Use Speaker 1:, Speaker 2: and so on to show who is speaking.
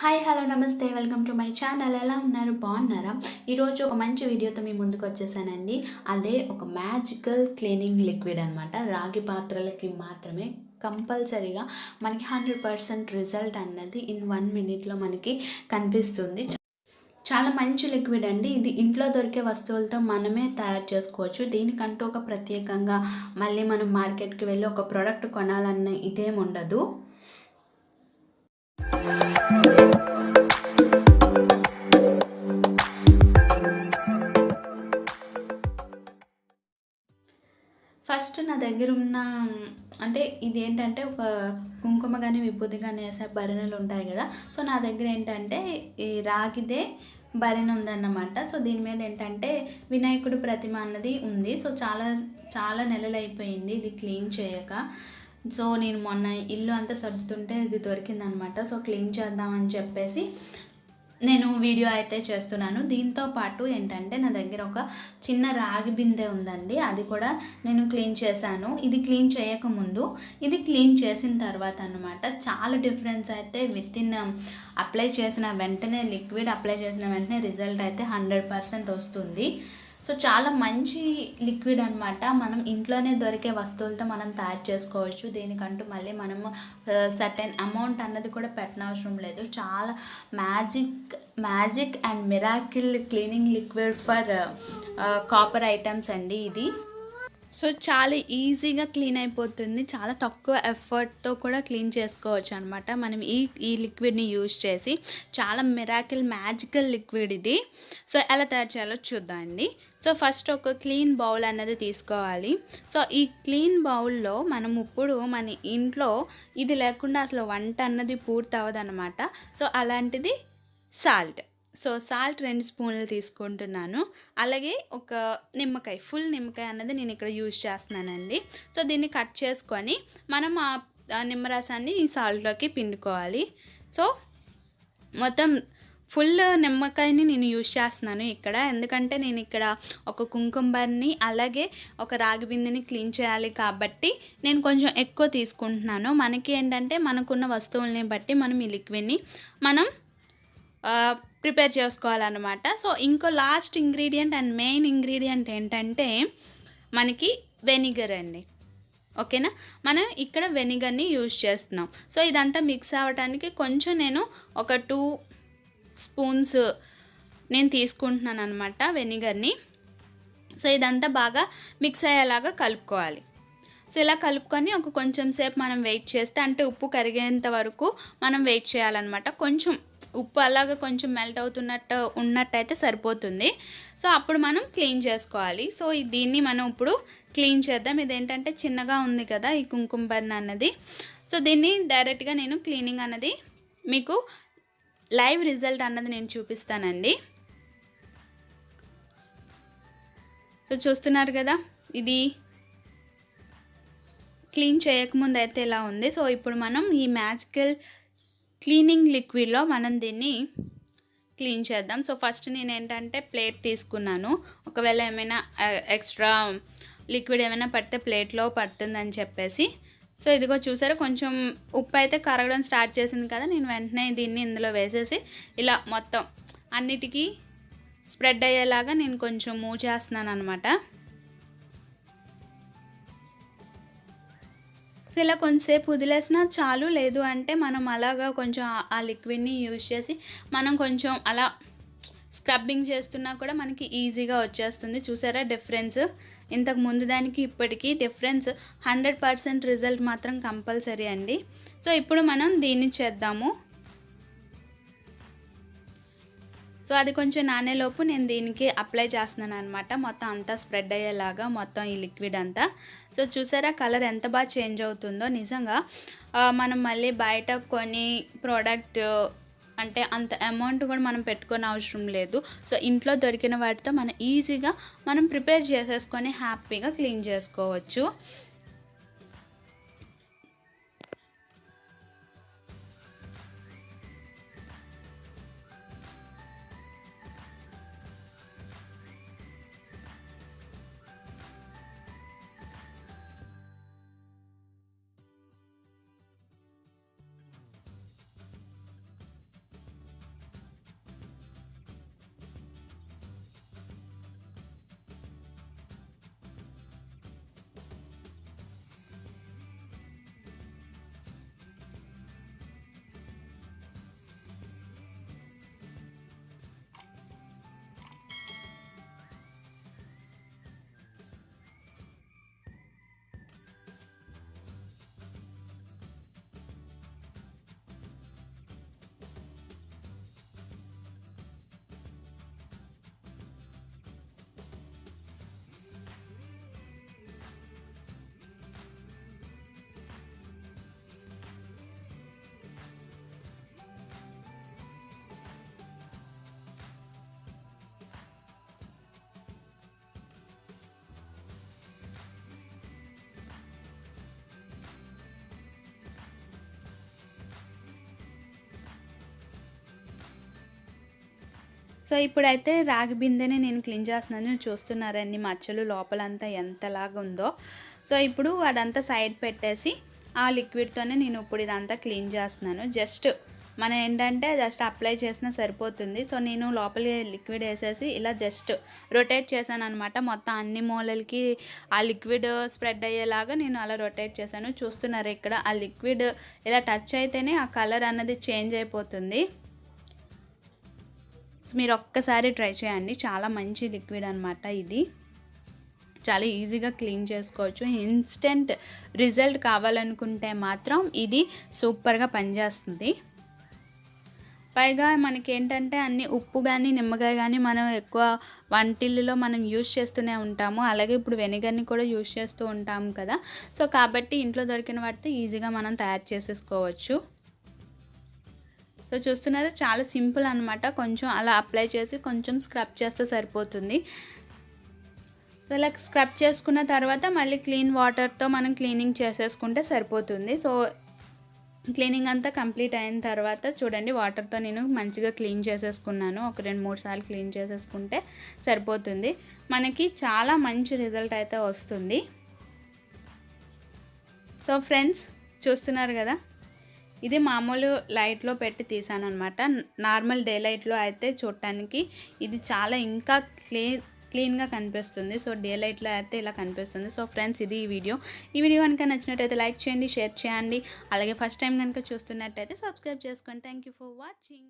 Speaker 1: Hi hello నమస్తే. Welcome to my channel ఎలా ఉన్నారు? బాగున్నారా? ఈరోజు ఒక మంచి వీడియోతో మీ ముందుకు వచ్చేసానండి. అదే ఒక మ్యాజికల్ క్లీనింగ్ లిక్విడ్ అనమాట రాగి పాత్రలకి మాత్రమే కంపల్సరీగా మనకి హండ్రెడ్ పర్సెంట్ రిజల్ట్ అన్నది ఇన్ వన్ మినిట్లో మనకి కనిపిస్తుంది. చాలా మంచి లిక్విడ్ అండి. ఇది ఇంట్లో దొరికే వస్తువులతో మనమే తయారు చేసుకోవచ్చు. దీనికంటూ ఒక ప్రత్యేకంగా మళ్ళీ మనం మార్కెట్కి వెళ్ళి ఒక ప్రోడక్ట్ కొనాలన్న ఇదేం ఉండదు. దగ్గర ఉన్న అంటే ఇది ఏంటంటే ఒక కుంకుమ కానీ విభూతి కానీ వేసే భరణలు ఉంటాయి కదా. సో నా దగ్గర ఏంటంటే ఈ రాగిదే భరణ ఉందన్నమాట. సో దీని మీద ఏంటంటే వినాయకుడు ప్రతిమ అన్నది ఉంది. సో చాలా చాలా నెలలు అయిపోయింది ఇది క్లీన్ చేయక. సో నేను మొన్న ఇల్లు అంతా సర్దుతుంటే ఇది దొరికిందనమాట సో క్లీన్ చేద్దామని చెప్పేసి నేను వీడియో అయితే చేస్తున్నాను. దీంతో పాటు ఏంటంటే నా దగ్గర ఒక చిన్న రాగి బిందె ఉందండి. అది కూడా నేను క్లీన్ చేశాను. ఇది క్లీన్ చేయకముందు ఇది క్లీన్ చేసిన తర్వాత అనమాట చాలా డిఫరెన్స్ అయితే విత్ ఇన్ um, అప్లై చేసిన వెంటనే లిక్విడ్ అప్లై చేసిన వెంటనే రిజల్ట్ అయితే హండ్రెడ్ పర్సెంట్ వస్తుంది. సో చాలా మంచి లిక్విడ్ అనమాట మనం ఇంట్లోనే దొరికే వస్తువులతో మనం తయారు చేసుకోవచ్చు. దీనికంటూ మళ్ళీ మనము సర్టెన్ అమౌంట్ అన్నది కూడా పెట్టనవసరం లేదు. చాలా magic magic and miracle cleaning liquid for copper items అండి ఇది. సో చాలా ఈజీగా క్లీన్ అయిపోతుంది. చాలా తక్కువ ఎఫర్ట్తో కూడా క్లీన్ చేసుకోవచ్చు అనమాట మనం ఈ ఈ లిక్విడ్ని యూజ్ చేసి చాలా మిరాకిల్ మ్యాజికల్ లిక్విడ్ ఇది. సో ఎలా తయారు చేయాలో చూద్దామండి సో ఫస్ట్ ఒక క్లీన్ బౌల్ అన్నది తీసుకోవాలి. సో ఈ క్లీన్ బౌల్లో మనం ఇప్పుడు మన ఇంట్లో ఇది లేకుండా అసలు వంట అన్నది పూర్తి అవ్వదన్నమాట సో అలాంటిది సాల్ట్. సో సాల్ట్ రెండు స్పూన్లు తీసుకుంటున్నాను. అలాగే ఒక నిమ్మకాయ ఫుల్ నిమ్మకాయ అన్నది నేను ఇక్కడ యూజ్ చేస్తున్నానండి. సో దీన్ని కట్ చేసుకొని మనం ఆ నిమ్మరసాన్ని ఈ సాల్ట్లోకి పిండుకోవాలి. సో మొత్తం ఫుల్ నిమ్మకాయని నేను యూజ్ చేస్తున్నాను ఇక్కడ. ఎందుకంటే నేను ఇక్కడ ఒక కుంకుమర్ని అలాగే ఒక రాగి బిందెని క్లీన్ చేయాలి కాబట్టి నేను కొంచెం ఎక్కువ తీసుకుంటున్నాను. మనకి ఏంటంటే మనకున్న వస్తువుల్ని బట్టి మనం ఈ లిక్విడ్ని మనం ప్రిపేర్ చేసుకోవాలన్నమాట. సో ఇంకో last ingredient and main ingredient ఏంటంటే మనకి వెనిగర్ అండి. ఓకేనా? మనం ఇక్కడ వెనిగర్ని యూజ్ చేస్తున్నాం. సో ఇదంతా మిక్స్ అవ్వడానికి కొంచెం నేను ఒక టూ స్పూన్స్ నేను తీసుకుంటున్నాను అనమాట వెనిగర్ని. సో ఇదంతా బాగా మిక్స్ అయ్యేలాగా కలుపుకోవాలి. సో ఇలా కలుపుకొని ఒక కొంచెం సేపు మనం వెయిట్ చేస్తే అంటే ఉప్పు కరిగేంత వరకు మనం వెయిట్ చేయాలన్నమాట. కొంచెం ఉప్పు అలాగా కొంచెం మెల్ట్ అవుతున్నట్టు ఉన్నట్టయితే సరిపోతుంది. సో అప్పుడు మనం క్లీన్ చేసుకోవాలి. సో దీన్ని మనం ఇప్పుడు క్లీన్ చేద్దాం. ఇదేంటంటే చిన్నగా ఉంది కదా ఈ కుంకుమ బర్న్ అన్నది. సో దీన్ని డైరెక్ట్గా నేను క్లీనింగ్ అన్నది మీకు లైవ్ రిజల్ట్ అన్నది నేను చూపిస్తానండి. సో చూస్తున్నారు కదా ఇది క్లీన్ చేయకముందు అయితే ఎలా ఉంది. సో ఇప్పుడు మనం ఈ మ్యాజికల్ క్లీనింగ్ లిక్విడ్లో మనం దీన్ని క్లీన్ చేద్దాం. సో ఫస్ట్ నేను ఏంటంటే ప్లేట్ తీసుకున్నాను. ఒకవేళ ఏమైనా ఎక్స్ట్రా లిక్విడ్ ఏమైనా పడితే ప్లేట్లో పడుతుందని చెప్పేసి. సో ఇదిగో చూసారా కొంచెం ఉప్పు అయితే కరగడం స్టార్ట్ చేసింది కదా నేను వెంటనే దీన్ని ఇందులో వేసేసి ఇలా మొత్తం అన్నిటికీ స్ప్రెడ్ అయ్యేలాగా నేను కొంచెం మూవ్ చేస్తున్నాను అనమాట సో ఇలా కొంతసేపు వదిలేసినా చాలు లేదు అంటే మనం అలాగా కొంచెం ఆ లిక్విడ్ని యూజ్ చేసి మనం కొంచెం అలా స్క్రబ్బింగ్ చేస్తున్నా కూడా మనకి ఈజీగా వచ్చేస్తుంది. చూసారా డిఫరెన్స్? ఇంతకు ముందు దానికి ఇప్పటికీ డిఫరెన్స్. హండ్రెడ్ పర్సెంట్ రిజల్ట్ మాత్రం కంపల్సరీ అండి. సో ఇప్పుడు మనం దీన్ని చేద్దాము. సో అది కొంచెం నానేలోపు నేను దీనికి అప్లై చేస్తున్నాను అనమాట మొత్తం అంతా స్ప్రెడ్ అయ్యేలాగా మొత్తం ఈ లిక్విడ్ అంతా. సో చూసారా కలర్ ఎంత బాగా చేంజ్ అవుతుందో. నిజంగా మనం మళ్ళీ బయట కొని ప్రోడక్ట్ అంటే అంత అమౌంట్ కూడా మనం పెట్టుకునే అవసరం లేదు. సో ఇంట్లో దొరికిన వాటితో మనం ఈజీగా మనం ప్రిపేర్ చేసేసుకొని హ్యాపీగా క్లీన్ చేసుకోవచ్చు. సో ఇప్పుడైతే రాగి బిందెని నేను క్లీన్ చేస్తున్నాను. చూస్తున్నారు అన్ని మచ్చలు లోపలంతా ఎంతలాగా ఉందో. సో ఇప్పుడు అదంతా సైడ్ పెట్టేసి ఆ లిక్విడ్తోనే నేను ఇప్పుడు ఇదంతా క్లీన్ చేస్తున్నాను. జస్ట్ మనం ఏంటంటే జస్ట్ అప్లై చేసినా సరిపోతుంది. సో నేను లోపలి లిక్విడ్ వేసేసి ఇలా జస్ట్ రొటేట్ చేశాను అనమాట మొత్తం అన్ని మూలలకి ఆ లిక్విడ్ స్ప్రెడ్ అయ్యేలాగా నేను అలా రొటేట్ చేశాను. చూస్తున్నారు ఇక్కడ ఆ లిక్విడ్ ఇలా టచ్ అయితేనే ఆ కలర్ అన్నది చేంజ్ అయిపోతుంది. సో మీరు ఒక్కసారి ట్రై చేయండి. చాలా మంచి లిక్విడ్ అనమాట ఇది. చాలా ఈజీగా క్లీన్ చేసుకోవచ్చు. ఇన్స్టెంట్ రిజల్ట్ కావాలనుకుంటే మాత్రం ఇది సూపర్గా పనిచేస్తుంది. పైగా మనకి ఏంటంటే అన్ని ఉప్పు కానీ నిమ్మకాయ కానీ మనం ఎక్కువ వంటిల్లులో మనం యూజ్ చేస్తూనే ఉంటాము. అలాగే ఇప్పుడు వెనిగర్ని కూడా యూజ్ చేస్తూ ఉంటాము కదా. సో కాబట్టి ఇంట్లో దొరికిన వాటితో ఈజీగా మనం తయారు చేసేసుకోవచ్చు. సో చూస్తున్నారా చాలా సింపుల్ అనమాట కొంచెం అలా అప్లై చేసి కొంచెం స్క్రబ్ చేస్తే సరిపోతుంది. సో ఇలా స్క్రబ్ చేసుకున్న తర్వాత మళ్ళీ క్లీన్ వాటర్తో మనం క్లీనింగ్ చేసేసుకుంటే సరిపోతుంది. సో క్లీనింగ్ అంతా కంప్లీట్ అయిన తర్వాత చూడండి వాటర్తో నేను మంచిగా క్లీన్ చేసేసుకున్నాను. ఒక రెండు మూడు సార్లు క్లీన్ చేసేసుకుంటే సరిపోతుంది. మనకి చాలా మంచి రిజల్ట్ అయితే వస్తుంది. సో ఫ్రెండ్స్ చూస్తున్నారు కదా? ఇది మామూలు లైట్లో పెట్టి తీసాను అనమాట నార్మల్ డే లైట్లో అయితే చూడటానికి ఇది చాలా ఇంకా క్లీన్ క్లీన్గా కనిపిస్తుంది. సో డే లైట్లో అయితే ఇలా కనిపిస్తుంది. సో ఫ్రెండ్స్ ఇది ఈ వీడియో. ఈ వీడియో కనుక నచ్చినట్టయితే లైక్ చేయండి షేర్ చేయండి. అలాగే ఫస్ట్ టైం కనుక చూస్తున్నట్టయితే సబ్స్క్రైబ్ చేసుకోండి థ్యాంక్ యూ ఫర్ వాచింగ్.